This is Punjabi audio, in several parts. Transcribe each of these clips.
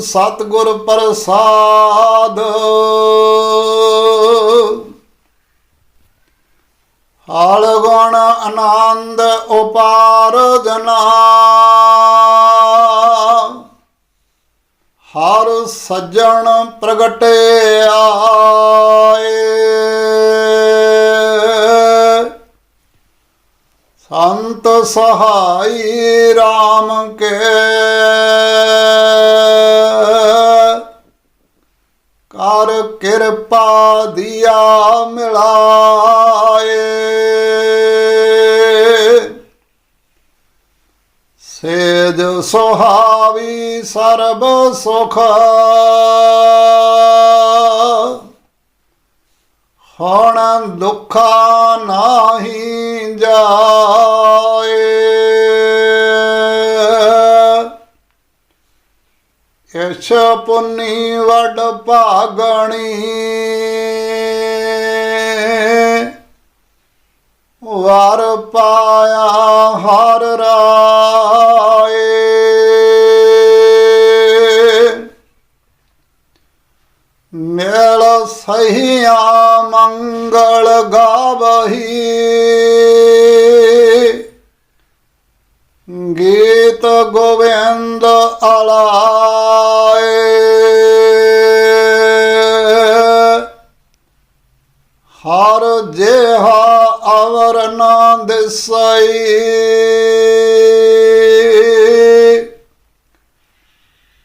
ਸਤਿਗੁਰ ਪ੍ਰਸਾਦ। ਹਾਲ ਗੁਣ ਆਨੰਦ ਉਪਾਰ ਜਨਾ ਹਰ ਸੱਜਣ ਪ੍ਰਗਟਿਆ। ਸੰਤ ਸਹਾਈ RAM ਕੇ। ਕਰ ਕਿਰਪਾ ਦਿਆ ਮਿਲਾਏ। ਸੇਜ ਸੁਹਾਵੀ ਸਰਬ ਸੁਖ। ਹੁਣ ਦੁੱਖਾ ਨਾਹੀ ਜਾਏ। ਇਛ ਪੁੰਨੀ ਵਡ ਭਾਗਣੀ। ਵਾਰ ਪਾਇਆ ਹਰ ਰਾਏ। ਮੇਲ ਸਹੀਆ ਮੰਗਲ ਗਾਵਹੀ। ਗੀਤ ਗੋਵਿੰਦ ਅਲਾਏ। ਹਰ ਜਿਹਾ ਅਵਰ ਨਾ ਦਿਸਈ।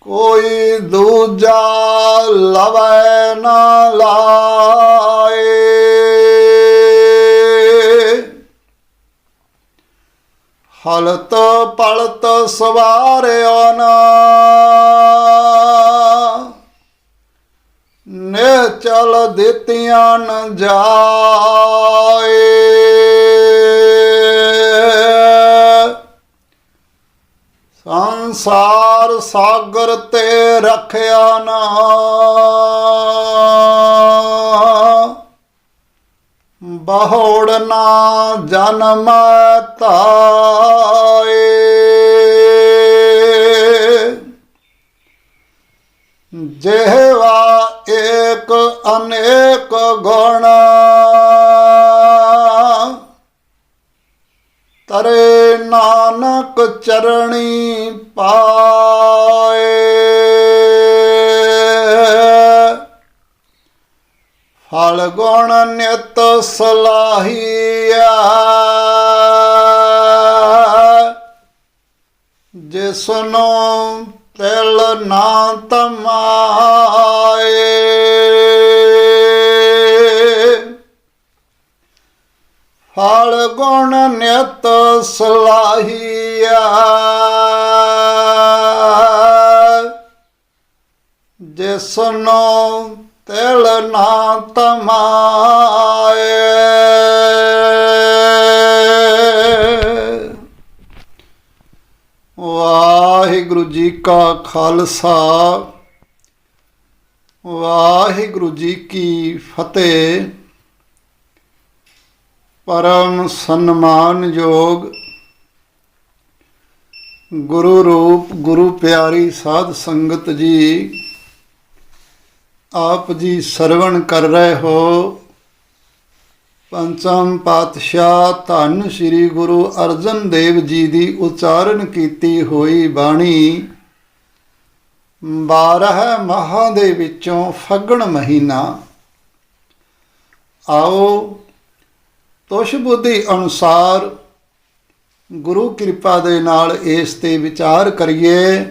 ਕੋਈ ਦੂਜਾ ਲਵੈ ਹਲਤ ਪਲਤ ਸਵਾਰਿਓ ਨਾ। ਨੇ ਚਲ ਦਿੱਤੀਆਂ ਨ ਜਾਏ। ਸੰਸਾਰ ਸਾਗਰ ਤੇ ਰੱਖਿਆ ਨਾ। ਬਹੁੜ ਨਾ ਜਨਮ ਤਾਏ। ਜਿਹਵਾ ਏਕ ਅਨੇਕ ਗੁਣ। ਤਰੇ ਨਾਨਕ ਚਰਣੀ ਪਾ ਹਲ ਗੁਣ ਨਿਤ ਸਲਾਹੀਆ ਜਿਸਨੋ ਤਿਲ ਨਾ ਤਮਾਏ। ਫਲ ਗੁਣ ਨਿਤ ਸਲਾਹੀਆ ਜਿਸਨੋ ਤਿਲ ਨਾ ਤਮਾਏ। ਵਾਹਿਗੁਰੂ ਜੀ ਕਾ ਖਾਲਸਾ, ਵਾਹਿਗੁਰੂ ਜੀ ਕੀ ਫਤਿਹ। ਪਰਮ ਸਨਮਾਨਯੋਗ ਗੁਰੂ ਰੂਪ, ਗੁਰੂ ਪਿਆਰੀ ਸਾਧ ਸੰਗਤ ਜੀ। ਆਪ ਜੀ ਸਰਵਣ ਕਰ ਰਹੇ ਹੋ। ਪੰਚਮ ਪਾਤਸ਼ਾਹ ਧੰਨ ਸ੍ਰੀ ਗੁਰੂ ਅਰਜਨ ਦੇਵ ਜੀ ਦੀ ਉਚਾਰਨ ਕੀਤੀ ਹੋਈ ਬਾਣੀ 12 ਮਾਹਾਂ ਦੇ ਵਿੱਚੋਂ ਫੱਗਣ ਮਹੀਨਾ। ਆਓ ਤੁਸ਼ ਬੁੱਧੀ ਅਨੁਸਾਰ ਗੁਰੂ ਕਿਰਪਾ ਦੇ ਨਾਲ ਇਸ ਤੇ ਵਿਚਾਰ ਕਰੀਏ।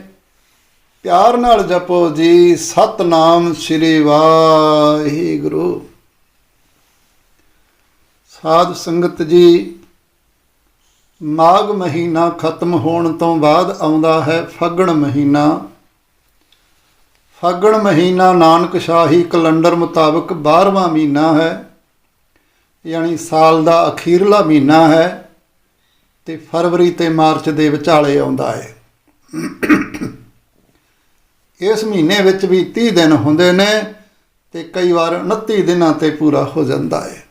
ਪਿਆਰ ਨਾਲ ਜਪੋ ਜੀ, ਸਤਨਾਮ ਸ੍ਰੀ ਵਾਹਿਗੁਰੂ। ਸਾਧ ਸੰਗਤ ਜੀ, ਮਾਘ ਮਹੀਨਾ ਖਤਮ ਹੋਣ ਤੋਂ ਬਾਅਦ ਆਉਂਦਾ ਹੈ ਫੱਗਣ ਮਹੀਨਾ। ਫੱਗਣ ਮਹੀਨਾ ਨਾਨਕ ਸ਼ਾਹੀ ਕੈਲੰਡਰ ਮੁਤਾਬਕ 12ਵਾਂ ਮਹੀਨਾ ਹੈ, ਯਾਨੀ ਸਾਲ ਦਾ ਅਖੀਰਲਾ ਮਹੀਨਾ ਹੈ ਤੇ ਫਰਵਰੀ ਤੇ ਮਾਰਚ ਦੇ ਵਿਚਾਲੇ ਆਉਂਦਾ ਹੈ। ਇਸ ਮਹੀਨੇ ਵਿੱਚ ਵੀ 30 ਦਿਨ ਹੁੰਦੇ ਨੇ ਤੇ ਕਈ ਵਾਰ 29 ਦਿਨਾਂ ਤੇ ਪੂਰਾ ਹੋ ਜਾਂਦਾ ਹੈ।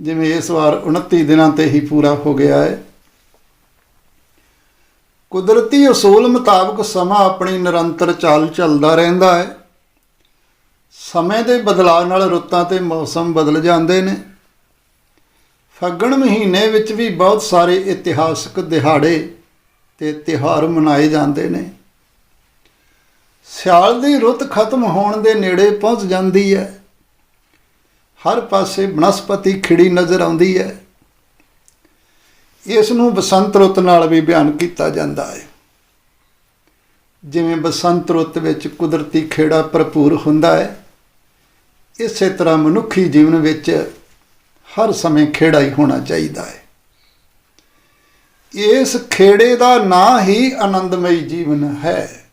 ਜਿਵੇਂ ਇਸ ਵਾਰ 29 ਦਿਨਾਂ ਤੇ ਹੀ ਪੂਰਾ ਹੋ ਗਿਆ ਹੈ। ਕੁਦਰਤੀ ਉਸੂਲ ਮੁਤਾਬਕ ਸਮਾਂ ਆਪਣੀ ਨਿਰੰਤਰ ਚਾਲ ਚੱਲਦਾ ਰਹਿੰਦਾ ਹੈ। ਸਮੇਂ ਦੇ ਬਦਲਾਅ ਨਾਲ ਰੁੱਤਾਂ ਤੇ ਮੌਸਮ ਬਦਲ ਜਾਂਦੇ ਨੇ। ਫੱਗਣ ਮਹੀਨੇ ਵਿੱਚ ਵੀ ਬਹੁਤ ਸਾਰੇ ਇਤਿਹਾਸਕ ਦਿਹਾੜੇ ਤੇ ਤਿਉਹਾਰ ਮਨਾਏ ਜਾਂਦੇ ਨੇ। ਸਿਆਲ ਦੀ ਰੁੱਤ ਖਤਮ ਹੋਣ ਦੇ ਨੇੜੇ ਪਹੁੰਚ ਜਾਂਦੀ ਹੈ। ਹਰ ਪਾਸੇ ਬਨਸਪਤੀ ਖਿੜੀ ਨਜ਼ਰ ਆਉਂਦੀ ਹੈ। ਇਸ ਨੂੰ ਬਸੰਤ ਰੁੱਤ ਨਾਲ ਵੀ ਬਿਆਨ ਕੀਤਾ ਜਾਂਦਾ ਹੈ। ਜਿਵੇਂ ਬਸੰਤ ਰੁੱਤ ਵਿੱਚ ਕੁਦਰਤੀ ਖੇੜਾ ਭਰਪੂਰ ਹੁੰਦਾ ਹੈ, ਇਸੇ ਤਰ੍ਹਾਂ ਮਨੁੱਖੀ ਜੀਵਨ ਵਿੱਚ ਹਰ ਸਮੇਂ ਖੇੜਾ ਹੀ ਹੋਣਾ ਚਾਹੀਦਾ ਹੈ। ਇਸ ਖੇੜੇ ਦਾ ਨਾਂ ਹੀ ਆਨੰਦਮਈ ਜੀਵਨ ਹੈ।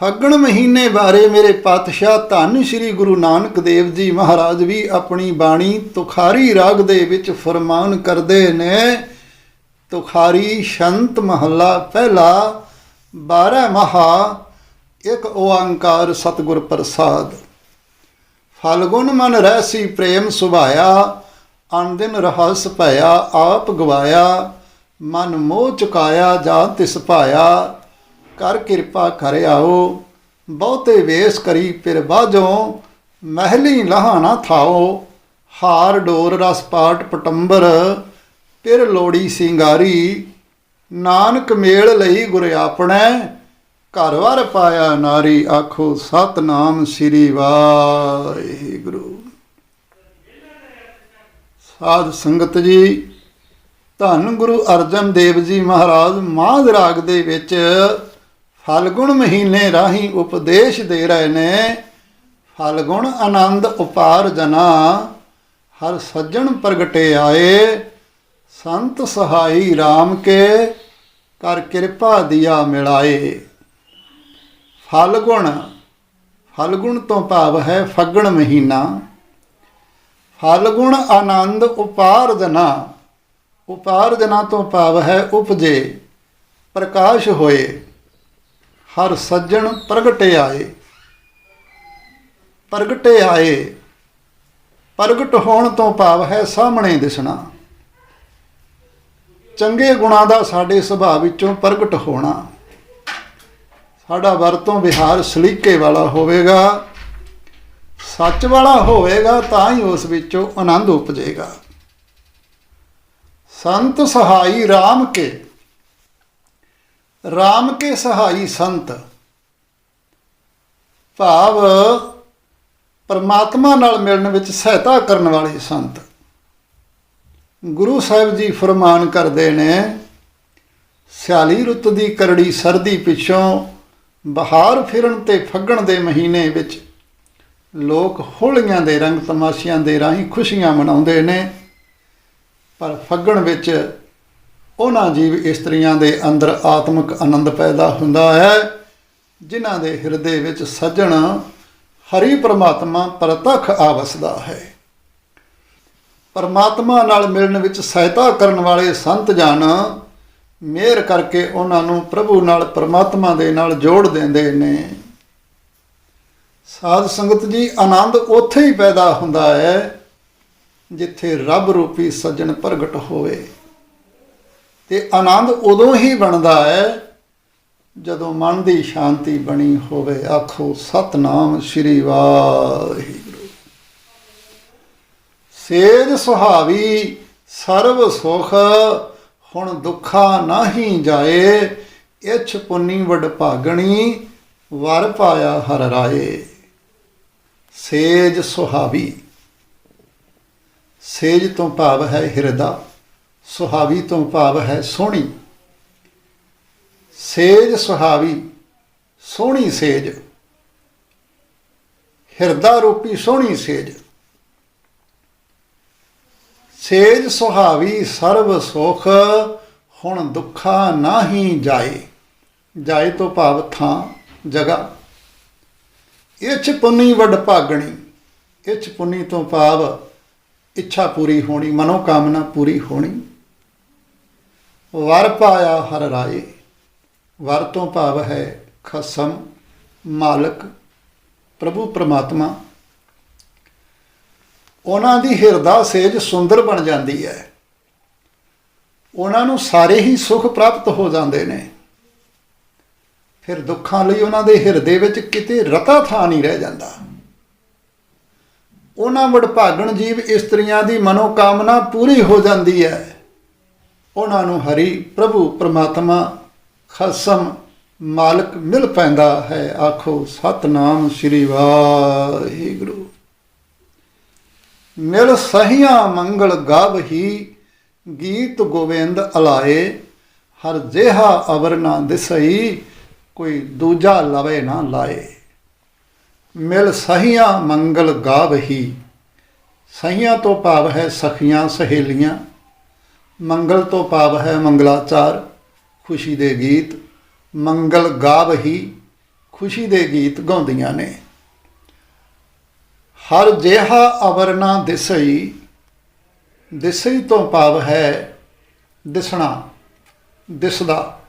ਫੱਗਣ ਮਹੀਨੇ ਬਾਰੇ ਮੇਰੇ ਪਾਤਸ਼ਾਹ ਧੰਨ ਸ੍ਰੀ ਗੁਰੂ ਨਾਨਕ ਦੇਵ ਜੀ ਮਹਾਰਾਜ ਵੀ ਆਪਣੀ ਬਾਣੀ ਤੁਖਾਰੀ ਰਾਗ ਦੇ ਵਿੱਚ ਫਰਮਾਨ ਕਰਦੇ ਨੇ। ਤੁਖਾਰੀ ਸ਼ੰਤ ਮਹੱਲਾ ਪਹਿਲਾ 12 ਮਹਾ, ਇੱਕ ਓੰਕਾਰ ਸਤਿਗੁਰ ਪ੍ਰਸਾਦ। ਫਲਗੁਣ ਮਨ ਰਹਿਸੀ ਪ੍ਰੇਮ ਸੁਭਾਇਆ ਅਨ ਦਿਨ ਰਹਸ ਭਇਆ ਆਪ ਗਵਾਇਆ, ਮਨ ਮੋਹ ਚੁਕਾਇਆ ਜਾਂ ਤਿਸ ਭਾਇਆ ਕਰ ਕਿਰਪਾ ਕਰ ਆਓ। ਬਹੁਤੇ ਵੇਸ ਕਰੀ ਫਿਰ ਬਾਝੋਂ ਮਹਿਲੀ ਲਹਾਣਾ ਥਾਓ। ਹਾਰ ਡੋਰ ਰਸ ਪਾਟ ਪਟੰਬਰ, ਫਿਰ ਲੋੜੀ ਸਿੰਗਾਰੀ। ਨਾਨਕ ਮੇਲ ਲਈ ਗੁਰ ਆਪਣੇ, ਘਰ ਵਰ ਪਾਇਆ ਨਾਰੀ ਆਖੋ ਸਤਨਾਮ ਸ੍ਰੀ ਵਾਹਿਗੁਰੂ। ਸਾਧ ਸੰਗਤ ਜੀ, ਧੰਨ ਗੁਰੂ ਅਰਜਨ ਦੇਵ ਜੀ ਮਹਾਰਾਜ ਮਾਧ ਰਾਗ ਦੇ ਵਿੱਚ ਫਲਗੁਣ ਮਹੀਨੇ ਰਾਹੀਂ ਉਪਦੇਸ਼ ਦੇ ਰਹੇ ਨੇ। ਫਲਗੁਣ ਆਨੰਦ ਉਪਾਰ ਜਨਾ, ਹਰ ਸੱਜਣ ਪ੍ਰਗਟੇ ਆਏ। ਸੰਤ ਸਹਾਈ RAM ਕੇ, ਕਰ ਕਿਰਪਾ ਦਿਆ ਮਿਲਾਏ। ਫਲਗੁਣ ਫਲਗੁਣ ਤੋਂ ਭਾਵ ਹੈ ਫੱਗਣ ਮਹੀਨਾ। ਫਲਗੁਣ ਆਨੰਦ ਉਪਾਰਜਨਾ ਉਪਾਰਜਨਾ ਤੋਂ ਭਾਵ ਹੈ ਉਪਜੇ, ਪ੍ਰਕਾਸ਼ ਹੋਏ। ਹਰ ਸੱਜਣ ਪ੍ਰਗਟੇ ਆਏ। ਪ੍ਰਗਟੇ ਆਏ। ਪ੍ਰਗਟ ਹੋਣ ਤੋਂ ਭਾਵ ਹੈ ਸਾਹਮਣੇ ਦਿਸਣਾ। ਚੰਗੇ ਗੁਣਾਂ ਦਾ ਸਾਡੇ ਸੁਭਾਅ ਵਿੱਚੋਂ ਪ੍ਰਗਟ ਹੋਣਾ। ਸਾਡਾ ਵਰਤੋਂ ਵਿਹਾਰ ਸਲੀਕੇ ਵਾਲਾ ਹੋਵੇਗਾ। ਸੱਚ ਵਾਲਾ ਹੋਵੇਗਾ ਤਾਂ ਹੀ ਉਸ ਵਿੱਚੋਂ ਆਨੰਦ ਉਪਜੇਗਾ। ਸੰਤ ਸਹਾਈ RAM ਕੇ RAM ਕੇ ਸਹਾਈ ਸੰਤ। ਭਾਵ ਪਰਮਾਤਮਾ ਨਾਲ ਮਿਲਣ ਵਿੱਚ ਸਹਾਇਤਾ ਕਰਨ ਵਾਲੇ ਸੰਤ। ਗੁਰੂ ਸਾਹਿਬ ਜੀ ਫਰਮਾਨ ਕਰਦੇ ਨੇ, ਸਿਆਲੀ ਰੁੱਤ ਦੀ ਕਰੜੀ ਸਰਦੀ ਪਿੱਛੋਂ ਬਹਾਰ ਫਿਰਨ ਤੇ ਫੱਗਣ ਦੇ ਮਹੀਨੇ ਵਿੱਚ ਲੋਕ ਹੋਲੀਆਂ ਦੇ ਰੰਗ ਤਮਾਸ਼ਿਆਂ ਦੇ ਰਾਹੀਂ ਖੁਸ਼ੀਆਂ ਮਨਾਉਂਦੇ ਨੇ, ਪਰ ਫੱਗਣ ਵਿੱਚ ਉਹਨਾਂ ਜੀਵ ਇਸਤਰੀਆਂ ਦੇ ਅੰਦਰ ਆਤਮਿਕ ਆਨੰਦ ਪੈਦਾ ਹੁੰਦਾ ਹੈ, ਜਿਨ੍ਹਾਂ ਦੇ ਹਿਰਦੇ ਵਿੱਚ ਸੱਜਣ ਹਰੀ ਪ੍ਰਮਾਤਮਾ ਪ੍ਰਤੱਖ ਆਵਸਦਾ ਹੈ। ਪਰਮਾਤਮਾ ਨਾਲ ਮਿਲਣ ਵਿੱਚ ਸਹਾਇਤਾ ਕਰਨ ਵਾਲੇ ਸੰਤ ਜਨ ਮਿਹਰ ਕਰਕੇ ਉਹਨਾਂ ਨੂੰ ਪ੍ਰਭੂ ਨਾਲ ਪਰਮਾਤਮਾ ਦੇ ਨਾਲ ਜੋੜ ਦਿੰਦੇ ਨੇ। ਸਾਧ ਸੰਗਤ ਜੀ, ਆਨੰਦ ਉੱਥੇ ਹੀ ਪੈਦਾ ਹੁੰਦਾ ਹੈ, ਜਿੱਥੇ ਰੱਬ ਰੂਪੀ ਸੱਜਣ ਪ੍ਰਗਟ ਹੋਵੇ। ਤੇ ਆਨੰਦ ਉਦੋਂ ਹੀ ਬਣਦਾ ਹੈ ਜਦੋਂ ਮਨ ਦੀ ਸ਼ਾਂਤੀ ਬਣੀ ਹੋਵੇ। ਆਖੋ, ਸਤਨਾਮ ਸ੍ਰੀ ਵਾਹਿਗੁਰੂ। ਸੇਜ ਸੁਹਾਵੀ ਸਰਬ ਸੁਖ, ਹੁਣ ਦੁੱਖਾ ਨਾਹੀ ਜਾਏ, ਇਛ ਪੁੰਨੀ ਵਡ ਭਾਗਣੀ, ਵਰ ਪਾਇਆ ਹਰ ਰਾਏ। ਸੇਜ ਸੁਹਾਵੀ। ਸੇਜ ਤੋਂ ਭਾਵ ਹੈ ਹਿਰਦਾ। ਸੁਹਾਵੀ ਤੋਂ ਭਾਵ ਹੈ ਸੋਹਣੀ। ਸੇਜ ਸੁਹਾਵੀ, ਸੋਹਣੀ ਸੇਜ। ਹਿਰਦਾ ਰੂਪੀ ਸੋਹਣੀ ਸੇਜ। ਸੇਜ ਸੁਹਾਵੀ ਸਰਬ ਸੁਖ, ਹੁਣ ਦੁੱਖਾ ਨਾਹੀ ਜਾਏ। ਜਾਏ ਤੋਂ ਭਾਵ ਥਾਂ ਜਗਾ ਇਛ ਪੁੰਨੀ ਵੱਡ ਭਾਗਣੀ, ਇਛ ਪੁੰਨੀ ਤੋਂ ਭਾਵ ਇੱਛਾ ਪੂਰੀ ਹੋਣੀ ਮਨੋ ਕਾਮਨਾ ਪੂਰੀ ਹੋਣੀ। ਵਰ ਪਾਇਆ ਹਰ ਰਾਏ, ਵਰ ਤੋਂ ਭਾਵ ਹੈ ਖਸਮ, ਮਾਲਕ, ਪ੍ਰਭੂ ਪ੍ਰਮਾਤਮਾ। ਉਹਨਾਂ ਦੀ ਹਿਰਦਾ ਸੇਜ ਸੁੰਦਰ ਬਣ ਜਾਂਦੀ ਹੈ। ਉਹਨਾਂ ਨੂੰ ਸਾਰੇ ਹੀ ਸੁੱਖ ਪ੍ਰਾਪਤ ਹੋ ਜਾਂਦੇ ਨੇ। ਫਿਰ ਦੁੱਖਾਂ ਲਈ ਉਹਨਾਂ ਦੇ ਹਿਰਦੇ ਵਿੱਚ ਕਿਤੇ ਰਤਾ ਥਾਂ ਨਹੀਂ ਰਹਿ ਜਾਂਦਾ। ਉਹਨਾਂ ਵਡਭਾਗਣ ਜੀਵ ਇਸਤਰੀਆਂ ਦੀ ਮਨੋਕਾਮਨਾ ਪੂਰੀ ਹੋ ਜਾਂਦੀ ਹੈ। ਉਹਨਾਂ ਨੂੰ ਹਰੀ ਪ੍ਰਭੂ ਪ੍ਰਮਾਤਮਾ ਖਸਮ ਮਾਲਕ ਮਿਲ ਪੈਂਦਾ ਹੈ। ਆਖੋ, ਸਤਨਾਮ ਸ੍ਰੀ ਵਾਹਿਗੁਰੂ। ਮਿਲ ਸਹੀਆਂ ਮੰਗਲ ਗਾਵਹੀ ਗੀਤ ਗੋਵਿੰਦ ਅਲਾਏ। ਹਰ ਜਿਹਾ ਅਵਰ ਨਾ ਦਿਸਈ, ਕੋਈ ਦੂਜਾ ਲਵੇ ਨਾ ਲਾਏ। ਮਿਲ ਸਹੀਆਂ ਮੰਗਲ ਗਾਵਹੀ ਸਹੀਆਂ ਤੋਂ ਭਾਵ ਹੈ ਸਖੀਆਂ ਸਹੇਲੀਆਂ। ਮੰਗਲ ਤੋਂ ਭਾਵ ਹੈ ਮੰਗਲਾਚਾਰ, ਖੁਸ਼ੀ ਦੇ ਗੀਤ, ਮੰਗਲ ਗਾਵਹੀ ਖੁਸ਼ੀ ਦੇ ਗੀਤ ਗਾਉਂਦੀਆਂ ਨੇ। ਹਰ ਜਿਹਾ ਅਵਰਨਾ ਦਿਸਈ ਦਿਸਈ ਤੋਂ ਭਾਵ ਹੈ ਦਿਸਣਾ, ਦਿਸਦਾ।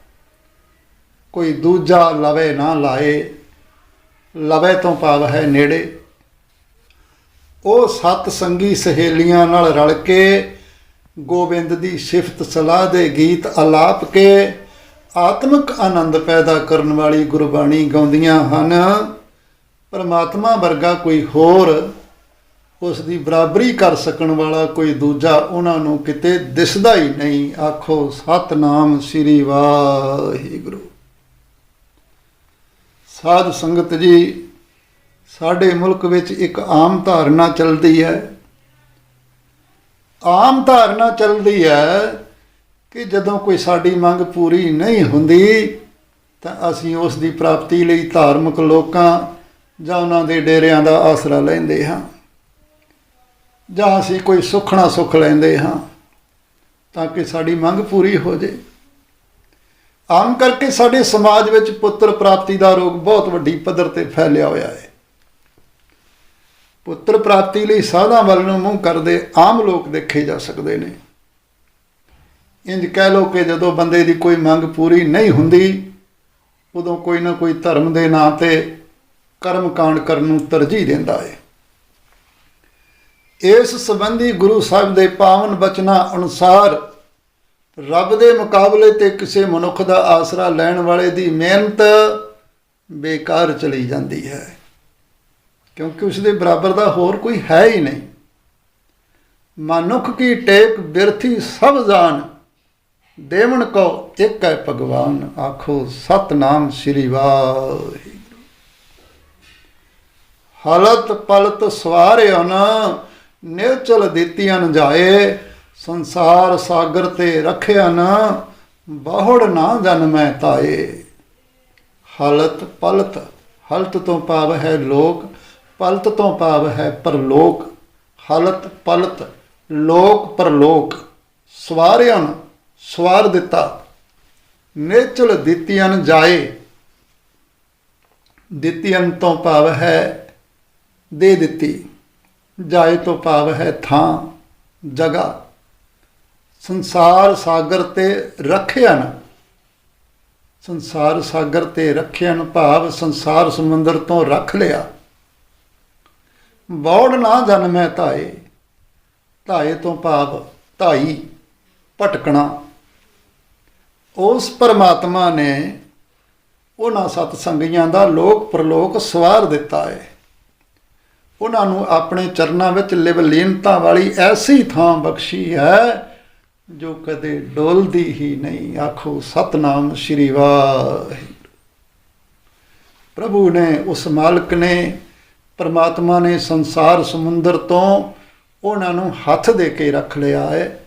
ਕੋਈ ਦੂਜਾ ਲਵੇ ਨਾ ਲਾਏ, ਲਵੇ ਤੋਂ ਭਾਵ ਹੈ ਨੇੜੇ। ਉਹ ਸਤ ਸੰਗੀ ਸਹੇਲੀਆਂ ਨਾਲ ਰਲ ਕੇ ਗੋਬਿੰਦ ਦੀ ਸਿਫਤ ਸਲਾਹ ਦੇ ਗੀਤ ਆਲਾਪ ਕੇ ਆਤਮਿਕ ਆਨੰਦ ਪੈਦਾ ਕਰਨ ਵਾਲੀ ਗੁਰਬਾਣੀ ਗਾਉਂਦੀਆਂ ਹਨ। ਪਰਮਾਤਮਾ ਵਰਗਾ ਕੋਈ ਹੋਰ ਉਸ ਦੀ ਬਰਾਬਰੀ ਕਰ ਸਕਣ ਵਾਲਾ ਕੋਈ ਦੂਜਾ ਉਹਨਾਂ ਨੂੰ ਕਿਤੇ ਦਿਸਦਾ ਹੀ ਨਹੀਂ। ਆਖੋ, ਸਤਨਾਮ ਸ੍ਰੀ ਵਾਹਿਗੁਰੂ। ਸਾਧ ਸੰਗਤ ਜੀ, ਸਾਡੇ ਮੁਲਕ ਵਿੱਚ ਇੱਕ ਆਮ ਧਾਰਨਾ ਚੱਲਦੀ ਹੈ। ਆਮ ਧਾਰਨਾ ਚੱਲਦੀ ਹੈ ਕਿ ਜਦੋਂ ਕੋਈ ਸਾਡੀ ਮੰਗ ਪੂਰੀ ਨਹੀਂ ਹੁੰਦੀ, ਤਾਂ ਅਸੀਂ ਉਸ ਦੀ ਪ੍ਰਾਪਤੀ ਲਈ ਧਾਰਮਿਕ ਲੋਕਾਂ ਜਾਂ ਉਹਨਾਂ ਦੇ ਡੇਰਿਆਂ ਦਾ ਆਸਰਾ ਲੈਂਦੇ ਹਾਂ ਜਾਂ ਅਸੀਂ ਕੋਈ ਸੁਖਣਾ ਸੁਖ ਲੈਂਦੇ ਹਾਂ ਤਾਂ ਕਿ ਸਾਡੀ ਮੰਗ ਪੂਰੀ ਹੋ ਜੇ। ਆਮ ਕਰਕੇ ਸਾਡੇ ਸਮਾਜ ਵਿੱਚ ਪੁੱਤਰ ਪ੍ਰਾਪਤੀ ਦਾ ਰੋਗ ਬਹੁਤ ਵੱਡੀ ਪੱਧਰ ਤੇ ਫੈਲਿਆ ਹੋਇਆ ਹੈ। ਪੁੱਤਰ ਪ੍ਰਾਪਤੀ ਲਈ ਸਾਧਾਂ ਵੱਲ ਨੂੰ ਮੂੰਹ ਕਰਦੇ ਆਮ ਲੋਕ ਦੇਖੇ ਜਾ ਸਕਦੇ ਨੇ। ਇੰਜ ਕਹਿ ਲੋ ਕਿ ਜਦੋਂ ਬੰਦੇ ਦੀ ਕੋਈ ਮੰਗ ਪੂਰੀ ਨਹੀਂ ਹੁੰਦੀ, ਉਦੋਂ ਕੋਈ ਨਾ ਕੋਈ ਧਰਮ ਦੇ ਨਾਂ ਤੇ ਕਰਮ ਕਾਂਡ ਕਰਨ ਨੂੰ ਤਰਜੀਹ ਦਿੰਦਾ ਹੈ ਇਸ ਸੰਬੰਧੀ ਗੁਰੂ ਸਾਹਿਬ ਦੇ ਪਾਵਨ ਬਚਨਾਂ ਅਨੁਸਾਰ ਰੱਬ ਦੇ ਮੁਕਾਬਲੇ ਤੇ ਕਿਸੇ ਮਨੁੱਖ ਦਾ ਆਸਰਾ ਲੈਣ ਵਾਲੇ ਦੀ ਮਿਹਨਤ ਬੇਕਾਰ ਚਲੀ ਜਾਂਦੀ ਹੈ। ਕਿਉਂਕਿ ਉਸ ਦੇ ਬਰਾਬਰ ਦਾ ਹੋਰ ਕੋਈ ਹੈ ਹੀ ਨਹੀਂ। ਮਨੁੱਖ ਕੀ ਟੇਕ ਬਿਰਥੀ ਸਭ ਜਾਣ ਦੇਵਨ ਕੋ ਇੱਕ ਹੈ ਭਗਵਾਨ, ਆਖੋ ਸਤਨਾਮ ਸ੍ਰੀ ਵਾਹਿਗੁਰੂ। ਹਲਤ ਪਲਤ ਸਵਾਰਿਓ ਨਾ ਨਿਵਚਲ ਦਿੱਤੀਆਂ ਜਾਏ, ਸੰਸਾਰ ਸਾਗਰ ਤੇ ਰੱਖਿਆ ਨਾ ਬਾਹੜ ਨਾ ਜਨਮੈ ਤਾਏ। ਹਲਤ ਪਲਤ, ਹਲਤ ਤੋਂ ਭਾਵ ਹੈ ਲੋਕ ਪਲਤ ਤੋਂ ਭਾਵ ਹੈ ਪਰਲੋਕ, ਹਲਤ ਪਲਤ, ਲੋਕ ਪਰਲੋਕ, ਸਵਾਰਿਆਂ ਸਵਾਰ ਦਿੱਤਾ। ਨੇਚਲ ਦਿੱਤੀਆਂ ਜਾਏ। ਦਿੱਤੀਆਂ ਤੋਂ ਭਾਵ ਹੈ ਦੇ ਦਿੱਤੀ। ਜਾਏ ਤੋਂ ਭਾਵ ਹੈ ਥਾਂ, ਜਗ੍ਹਾ। ਸੰਸਾਰ ਸਾਗਰ ਤੇ ਰੱਖਿਆ ਸੰਸਾਰ ਸਾਗਰ ਤੇ ਰੱਖਿਆ ਭਾਵ ਸੰਸਾਰ ਸਮੁੰਦਰ ਤੋਂ ਰੱਖ ਲਿਆ। ਬੌੜ ਨਾ ਜਨਮੈ ਧਾਏ। ਧਾਏ ਤੋਂ ਭਾਵ ਧਾਈ ਭਟਕਣਾ। ਉਸ ਪਰਮਾਤਮਾ ਨੇ ਉਹਨਾਂ ਸਤ ਸੰਗੀਆਂ ਦਾ ਲੋਕ ਪ੍ਰਲੋਕ ਸਵਾਰ ਦਿੱਤਾ ਹੈ। ਉਹਨਾਂ ਨੂੰ ਆਪਣੇ ਚਰਨਾਂ ਵਿੱਚ ਲਿਵਲੀਨਤਾ ਵਾਲੀ ਐਸੀ ਥਾਂ ਬਖਸ਼ੀ ਹੈ, ਜੋ ਕਦੇ ਡੋਲਦੀ ਹੀ ਨਹੀਂ। ਆਖੋ, ਸਤਨਾਮ ਸ੍ਰੀ ਵਾਹਿਗੁਰੂ। ਪ੍ਰਭੂ ਨੇ ਉਸ ਮਾਲਕ ਨੇ ਪਰਮਾਤਮਾ ਨੇ ਸੰਸਾਰ ਸਮੁੰਦਰ ਤੋਂ ਉਹਨਾਂ ਨੂੰ ਹੱਥ ਦੇ ਕੇ ਰੱਖ ਲਿਆ ਹੈ।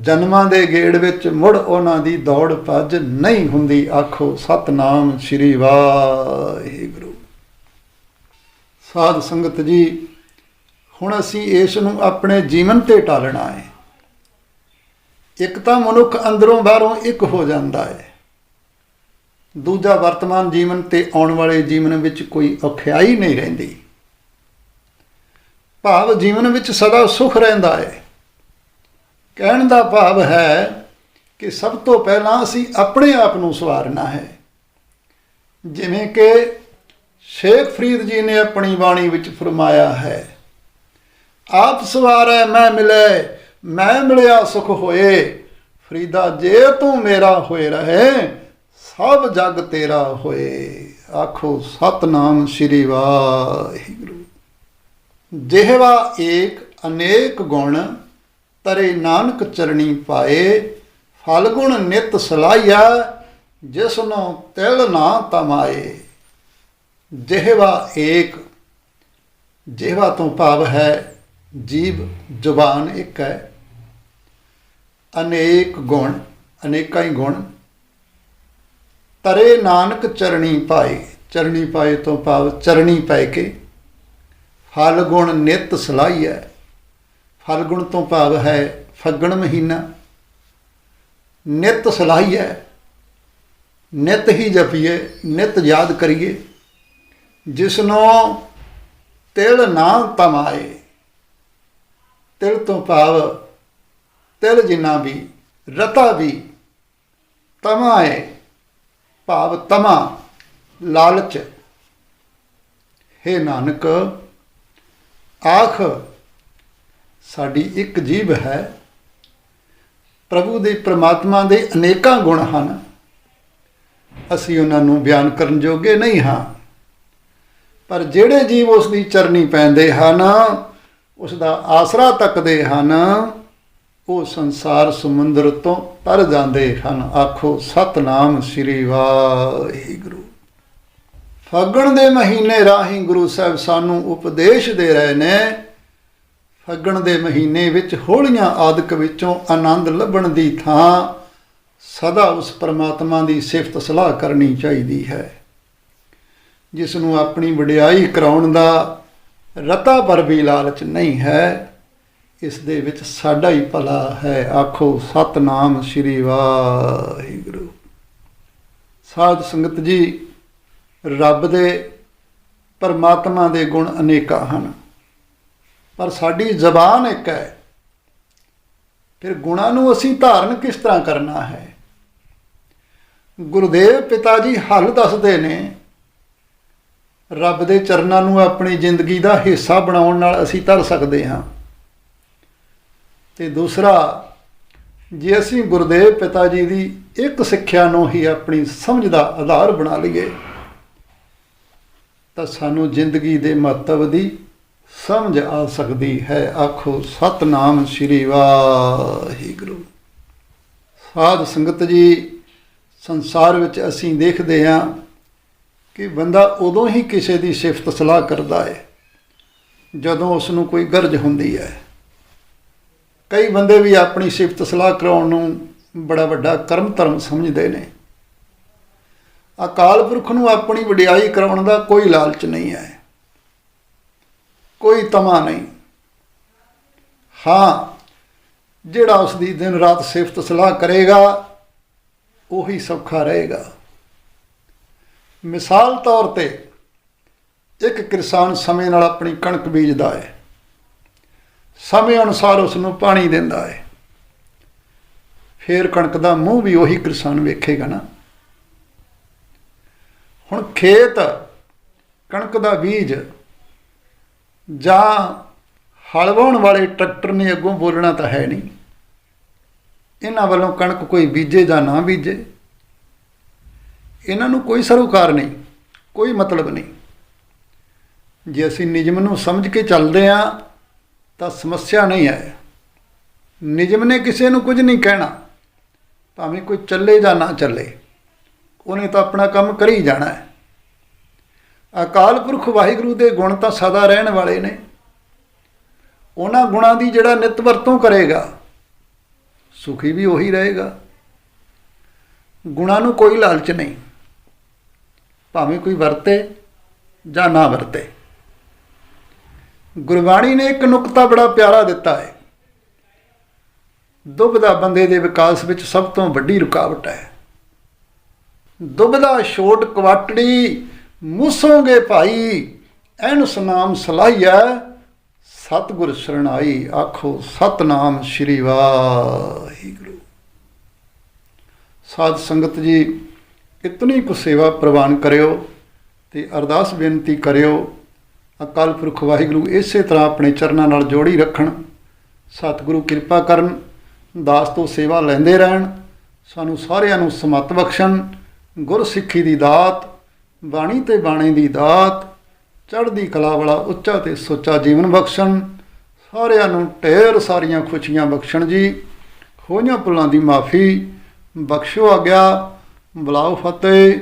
ਜਨਮਾਂ ਦੇ ਗੇੜ ਵਿੱਚ ਮੁੜ ਉਹਨਾਂ ਦੀ ਦੌੜ ਭੱਜ ਨਹੀਂ ਹੁੰਦੀ। ਆਖੋ, ਸਤਨਾਮ ਸ੍ਰੀ ਵਾਹਿਗੁਰੂ। ਸਾਧ ਸੰਗਤ ਜੀ, ਹੁਣ ਅਸੀਂ ਇਸ ਨੂੰ ਆਪਣੇ ਜੀਵਨ ਤੇ ਟਾਲਣਾ ਹੈ। ਇੱਕ ਤਾਂ ਮਨੁੱਖ ਅੰਦਰੋਂ ਬਾਹਰੋਂ ਇੱਕ ਹੋ ਜਾਂਦਾ ਹੈ। ਦੂਜਾ ਵਰਤਮਾਨ ਜੀਵਨ ਤੇ ਆਉਣ ਵਾਲੇ ਜੀਵਨ ਵਿੱਚ ਕੋਈ ਔਖਿਆਈ ਨਹੀਂ ਰਹਿੰਦੀ। ਭਾਵ ਜੀਵਨ ਵਿੱਚ ਸਦਾ ਸੁਖ ਰਹਿੰਦਾ ਹੈ। ਕਹਿਣ ਦਾ ਭਾਵ ਹੈ ਕਿ ਸਭ ਤੋਂ ਪਹਿਲਾਂ ਅਸੀਂ ਆਪਣੇ ਆਪ ਨੂੰ ਸਵਾਰਨਾ ਹੈ। ਜਿਵੇਂ ਕਿ ਸ਼ੇਖ ਫਰੀਦ ਜੀ ਨੇ ਆਪਣੀ ਬਾਣੀ ਵਿੱਚ ਫਰਮਾਇਆ ਹੈ, ਆਪ ਸਵਾਰੈ, ਮੈਂ ਮਿਲੇ, ਮੈਂ ਮਿਲਿਆ ਸੁਖ ਹੋਏ, ਫਰੀਦਾ ਜੇ ਤੂੰ ਮੇਰਾ ਹੋਏ ਰਹੇ ਸਭ ਜਗ ਤੇਰਾ ਹੋਏ। ਆਖੋ ਸਤਨਾਮ ਸ੍ਰੀ ਵਾਹਿਗੁਰੂ। ਜਿਹਵਾ ਏਕ ਅਨੇਕ ਗੁਣ ਤਰੇ ਨਾਨਕ ਚਰਣੀ ਪਾਏ ਫਲ ਗੁਣ ਨਿਤ ਸਲਾਈਆ ਜਿਸਨੋ ਤਿਲ ਨਾ ਤਮਾਏ। ਜਿਹਵਾ ਏਕ, ਜਿਹਵਾ ਤੋਂ ਭਾਵ ਹੈ ਜੀਬ ਜ਼ੁਬਾਨ ਇੱਕ ਹੈ। ਅਨੇਕ ਗੁਣ, ਅਨੇਕਾਂ ਹੀ ਗੁਣ ਤਰੇ ਨਾਨਕ ਚਰਣੀ ਪਾਏ। ਚਰਣੀ ਪਾਏ ਤੋਂ ਭਾਵ ਚਰਣੀ ਪੈ ਕੇ। ਫਲ ਗੁਣ ਨਿਤ ਸਲਾਹੀਐ ਫਲ ਗੁਣ ਤੋਂ ਭਾਵ ਹੈ ਫੱਗਣ ਮਹੀਨਾ। ਨਿਤ ਸਲਾਹੀਐ ਨਿਤ ਹੀ ਜਪੀਏ, ਨਿਤ ਯਾਦ ਕਰੀਏ। ਜਿਸਨੋਂ ਤਿਲ ਨਾ ਤਮਾਏ, ਤਿਲ ਤੋਂ ਭਾਵ ਤਿਲ ਜਿੰਨਾ ਵੀ, ਰਤਾ ਵੀ ਤਮਾਏ। ਭਾਵ ਤਮਾ, ਲਾਲਚ। ਹੈ ਨਾਨਕ, ਆਖ, ਸਾਡੀ ਇੱਕ ਜੀਬ ਹੈ। ਪ੍ਰਭੂ ਦੇ ਪ੍ਰਮਾਤਮਾ ਦੇ ਅਨੇਕਾਂ ਗੁਣ ਹਨ। ਅਸੀਂ ਉਹਨਾਂ ਨੂੰ ਬਿਆਨ ਕਰਨ ਜੋਗੇ ਨਹੀਂ ਹਾਂ। ਪਰ ਜਿਹੜੇ ਜੀਵ ਉਸ ਦੀ ਚਰਨੀ ਪੈਂਦੇ ਹਨ, ਉਸ ਦਾ ਆਸਰਾ ਤੱਕਦੇ ਹਨ ਉਹ ਸੰਸਾਰ ਸਮੁੰਦਰ ਤੋਂ ਤਰ ਜਾਂਦੇ ਹਨ। ਆਖੋ, ਸਤਨਾਮ ਸ੍ਰੀ ਵਾਹਿਗੁਰੂ। ਫੱਗਣ ਦੇ ਮਹੀਨੇ ਰਾਹੀਂ ਗੁਰੂ ਸਾਹਿਬ ਸਾਨੂੰ ਉਪਦੇਸ਼ ਦੇ ਰਹੇ ਨੇ, ਫੱਗਣ ਦੇ ਮਹੀਨੇ ਵਿੱਚ ਹੋਲੀਆਂ ਆਦਿਕ ਵਿੱਚੋਂ ਆਨੰਦ ਲੱਭਣ ਦੀ ਥਾਂ ਸਦਾ ਉਸ ਪਰਮਾਤਮਾ ਦੀ ਸਿਫਤ ਸਲਾਹ ਕਰਨੀ ਚਾਹੀਦੀ ਹੈ। ਜਿਸ ਨੂੰ ਆਪਣੀ ਵਡਿਆਈ ਕਰਾਉਣ ਦਾ ਰਤਾ ਪਰ ਵੀ ਲਾਲਚ ਨਹੀਂ ਹੈ ਇਸ ਦੇ ਵਿੱਚ ਸਾਡਾ ਹੀ ਭਲਾ ਹੈ। ਆਖੋ, ਸਤਨਾਮ ਸ੍ਰੀ ਵਾਹਿਗੁਰੂ। ਸਾਧ ਸੰਗਤ ਜੀ, ਰੱਬ ਦੇ ਪਰਮਾਤਮਾ ਦੇ ਗੁਣ ਅਨੇਕਾਂ ਹਨ। ਪਰ ਸਾਡੀ ਜ਼ਬਾਨ ਇੱਕ ਹੈ। ਫਿਰ ਗੁਣਾਂ ਨੂੰ ਅਸੀਂ ਧਾਰਨ ਕਿਸ ਤਰ੍ਹਾਂ ਕਰਨਾ ਹੈ? ਗੁਰਦੇਵ ਪਿਤਾ ਜੀ ਹੱਲ ਦੱਸਦੇ ਨੇ, ਰੱਬ ਦੇ ਚਰਨਾਂ ਨੂੰ ਆਪਣੀ ਜ਼ਿੰਦਗੀ ਦਾ ਹਿੱਸਾ ਬਣਾਉਣ ਨਾਲ ਅਸੀਂ ਤਰ ਸਕਦੇ ਹਾਂ। ਤੇ ਦੂਸਰਾ, ਜੇ ਅਸੀਂ ਗੁਰਦੇਵ ਪਿਤਾ ਜੀ ਦੀ ਇੱਕ ਸਿੱਖਿਆ ਨੂੰ ਹੀ ਆਪਣੀ ਸਮਝ ਦਾ ਆਧਾਰ ਬਣਾ ਲਈਏ, ਤਾਂ ਸਾਨੂੰ ਜ਼ਿੰਦਗੀ ਦੇ ਮਹੱਤਵ ਦੀ ਸਮਝ ਆ ਸਕਦੀ ਹੈ। ਆਖੋ, ਸਤਨਾਮ ਸ੍ਰੀ ਵਾਹਿਗੁਰੂ। ਸਾਧ ਸੰਗਤ ਜੀ, ਸੰਸਾਰ ਵਿੱਚ ਅਸੀਂ ਦੇਖਦੇ ਹਾਂ ਕਿ ਬੰਦਾ ਉਦੋਂ ਹੀ ਕਿਸੇ ਦੀ ਸਿਫਤ ਸਲਾਹ ਕਰਦਾ ਹੈ, ਜਦੋਂ ਉਸ ਨੂੰ ਕੋਈ ਗਰਜ ਹੁੰਦੀ ਹੈ। ਕਈ ਬੰਦੇ ਵੀ ਆਪਣੀ ਸਿਫਤ ਸਲਾਹ ਕਰਾਉਣ ਨੂੰ ਬੜਾ ਵੱਡਾ ਕਰਮ ਧਰਮ ਸਮਝਦੇ ਨੇ। ਅਕਾਲ ਪੁਰਖ ਨੂੰ ਆਪਣੀ ਵਡਿਆਈ ਕਰਾਉਣ ਦਾ ਕੋਈ ਲਾਲਚ ਨਹੀਂ ਹੈ। ਕੋਈ ਤਮਾ ਨਹੀਂ। ਹਾਂ, ਜਿਹੜਾ ਉਸ ਦੀ ਦਿਨ ਰਾਤ ਸਿਫਤ ਸਲਾਹ ਕਰੇਗਾ, ਉਹੀ ਸੌਖਾ ਰਹੇਗਾ। ਮਿਸਾਲ ਤੌਰ ਤੇ ਇੱਕ ਕਿਸਾਨ ਸਮੇਂ ਨਾਲ ਆਪਣੀ ਕਣਕ ਬੀਜਦਾ ਹੈ। ਸਮੇਂ ਅਨੁਸਾਰ ਉਸ ਨੂੰ ਪਾਣੀ ਦਿੰਦਾ ਹੈ। ਫਿਰ ਕਣਕ ਦਾ ਮੂੰਹ ਵੀ ਉਹੀ ਕਿਸਾਨ ਵੇਖੇਗਾ ਨਾ। ਹੁਣ ਖੇਤ, ਕਣਕ ਦਾ ਬੀਜ ਜਾਂ ਹਲ ਵਾਹੁਣ ਵਾਲੇ ਟਰੈਕਟਰ ਨੇ ਅੱਗੋਂ ਬੋਲਣਾ ਤਾਂ ਹੈ ਨਹੀਂ। ਇਹਨਾਂ ਵੱਲੋਂ ਕਣਕ ਕੋਈ ਬੀਜੇ ਜਾਂ ਨਾ ਬੀਜੇ। ਇਹਨਾਂ ਨੂੰ ਕੋਈ ਸਰੋਕਾਰ ਨਹੀਂ, ਕੋਈ ਮਤਲਬ ਨਹੀਂ। ਜੇ ਅਸੀਂ ਨਿਯਮ ਨੂੰ ਸਮਝ ਕੇ ਚੱਲਦੇ ਹਾਂ ਤਾਂ ਸਮੱਸਿਆ ਨਹੀਂ ਹੈ। ਨਿਯਮ ਨੇ ਕਿਸੇ ਨੂੰ ਕੁਝ ਨਹੀਂ ਕਹਿਣਾ। ਭਾਵੇਂ ਕੋਈ ਚੱਲੇ ਜਾਂ ਨਾ ਚੱਲੇ, ਉਹਨੇ ਤਾਂ ਆਪਣਾ ਕੰਮ ਕਰੀ ਜਾਣਾ ਹੈ। ਅਕਾਲ ਪੁਰਖ ਵਾਹਿਗੁਰੂ ਦੇ ਗੁਣ ਤਾਂ ਸਦਾ ਰਹਿਣ ਵਾਲੇ ਨੇ। ਉਹਨਾਂ ਗੁਣਾਂ ਦੀ ਜਿਹੜਾ ਨਿਤ ਵਰਤੋਂ ਕਰੇਗਾ, ਸੁਖੀ ਵੀ ਉਹੀ ਰਹੇਗਾ। ਗੁਣਾਂ ਨੂੰ ਕੋਈ ਲਾਲਚ ਨਹੀਂ। ਭਾਵੇਂ ਕੋਈ ਵਰਤੇ ਜਾਂ ਨਾ ਵਰਤੇ। ਗੁਰਬਾਣੀ ਨੇ ਇੱਕ ਨੁਕਤਾ ਬੜਾ ਪਿਆਰਾ ਦਿੱਤਾ ਹੈ। ਦੁਬਦਾ ਬੰਦੇ ਦੇ ਵਿਕਾਸ ਵਿੱਚ ਸਭ ਤੋਂ ਵੱਡੀ ਰੁਕਾਵਟ ਹੈ। ਦੁਬਦਾ ਛੋਟ ਕਵਾਟੜੀ, ਮੂਸੋਂਗੇ ਭਾਈ, ਐਨ ਸੁਨਾਮ ਸਲਾਹੀਐ ਸਤਿਗੁਰ ਸ਼ਰਣਾਈ, ਆਖੋ ਸਤਨਾਮ ਸ਼੍ਰੀ ਵਾਹਿਗੁਰੂ। ਸਾਧ ਸੰਗਤ ਜੀ, ਇਤਨੀ ਕੁ ਸੇਵਾ ਪ੍ਰਵਾਨ ਕਰਿਓ ਤੇ ਅਰਦਾਸ ਬੇਨਤੀ ਕਰਿਓ ਅਕਾਲ ਪੁਰਖ ਵਾਹਿਗੁਰੂ ਇਸੇ ਤਰ੍ਹਾਂ ਆਪਣੇ ਚਰਨਾਂ ਨਾਲ ਜੋੜੀ ਰੱਖਣ, ਸਤਿਗੁਰੂ ਕਿਰਪਾ ਕਰਨ, ਦਾਸ ਤੋਂ ਸੇਵਾ ਲੈਂਦੇ ਰਹਿਣ, ਸਾਨੂੰ ਸਾਰਿਆਂ ਨੂੰ ਸਮਤ ਬਖਸ਼ਣ, ਗੁਰਸਿੱਖੀ ਦੀ ਦਾਤ, ਬਾਣੀ ਤੇ ਬਾਣੇ ਦੀ ਦਾਤ, ਚੜ੍ਹਦੀ ਕਲਾ ਵਾਲਾ ਉੱਚਾ ਤੇ ਸੁੱਚਾ ਜੀਵਨ ਬਖਸ਼ਣ, ਸਾਰਿਆਂ ਨੂੰ ਢੇਰ ਸਾਰੀਆਂ ਖੁਸ਼ੀਆਂ ਬਖਸ਼ਣ ਜੀ। ਹੋਈਆਂ ਭੁੱਲਾਂ ਦੀ ਮਾਫੀ, ਬਖਸ਼ੋ ਆਗਿਆ, ਬੁਲਾਓ ਫਤਿਹ,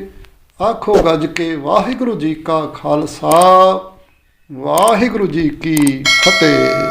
ਆਖੋ ਗੱਜ ਕੇ ਵਾਹਿਗੁਰੂ ਜੀ ਕਾ ਖਾਲਸਾ। ਵਾਹਿਗੁਰੂ ਜੀ ਕੀ ਫਤਿਹ।